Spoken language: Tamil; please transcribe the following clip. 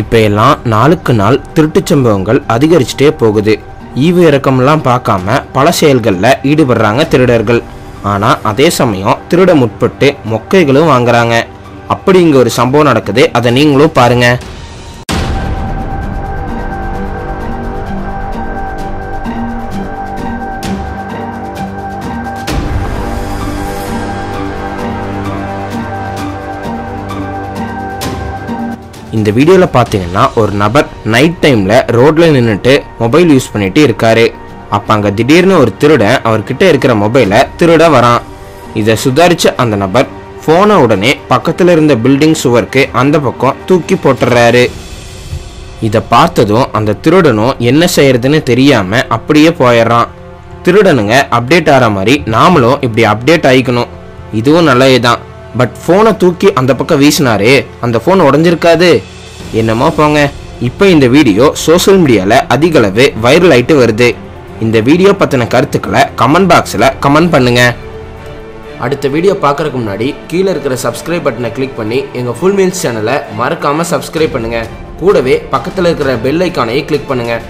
இப்போ எல்லாம் நாளுக்கு நாள் திருட்டுச் சம்பவங்கள் அதிகரிச்சுட்டே போகுது. ஈவு இறக்கம்லாம் பார்க்காம பல செயல்களில் ஈடுபடுறாங்க திருடர்கள். ஆனால் அதே சமயம் திருட முற்பட்டு மொக்கைகளும் வாங்குறாங்க. அப்படி இங்கே ஒரு சம்பவம் நடக்குது. அதை நீங்களும் பாருங்கள் இந்த வீடியோவில் பார்த்தீங்கன்னா ஒரு நபர் நைட் டைமில் ரோட்டில் நின்றுட்டு மொபைல் யூஸ் பண்ணிட்டு இருக்காரு. அப்போ அங்கே திடீர்னு ஒரு திருடன் அவர்கிட்ட இருக்கிற மொபைலை திருட வரான். இதை சுதாரிச்ச அந்த நபர் ஃபோனை உடனே பக்கத்தில் இருந்த பில்டிங் சுவருக்கு அந்த பக்கம் தூக்கி போட்டுறாரு. இதை பார்த்ததும் அந்த திருடனும் என்ன செய்யறதுன்னு தெரியாம அப்படியே போயிடுறான். திருடனுங்க அப்டேட் ஆகிற மாதிரி நாமளும் இப்படி அப்டேட் ஆகிக்கணும் இதுவும் நல்லது தான் பட் ஃபோனை தூக்கி அந்த பக்கம் வீசினாரே அந்த ஃபோன் உடஞ்சிருக்காது. என்னமோ போங்க. இப்போ இந்த வீடியோ சோஷியல் மீடியாவில் அதிகளவு வைரல் ஆயிட்டு வருது. இந்த வீடியோ பற்றின கருத்துக்களை கமெண்ட் பாக்ஸில் கமெண்ட் பண்ணுங்க. அடுத்த வீடியோ பார்க்கறதுக்கு முன்னாடி கீழே இருக்கிற சப்ஸ்கிரைப் பட்டனை கிளிக் பண்ணி எங்கள் ஃபுல் மீல்ஸ் சேனலை மறக்காமல் சப்ஸ்கிரைப் பண்ணுங்கள் கூடவே பக்கத்தில் இருக்கிற பெல் ஐக்கானையும் கிளிக் பண்ணுங்கள்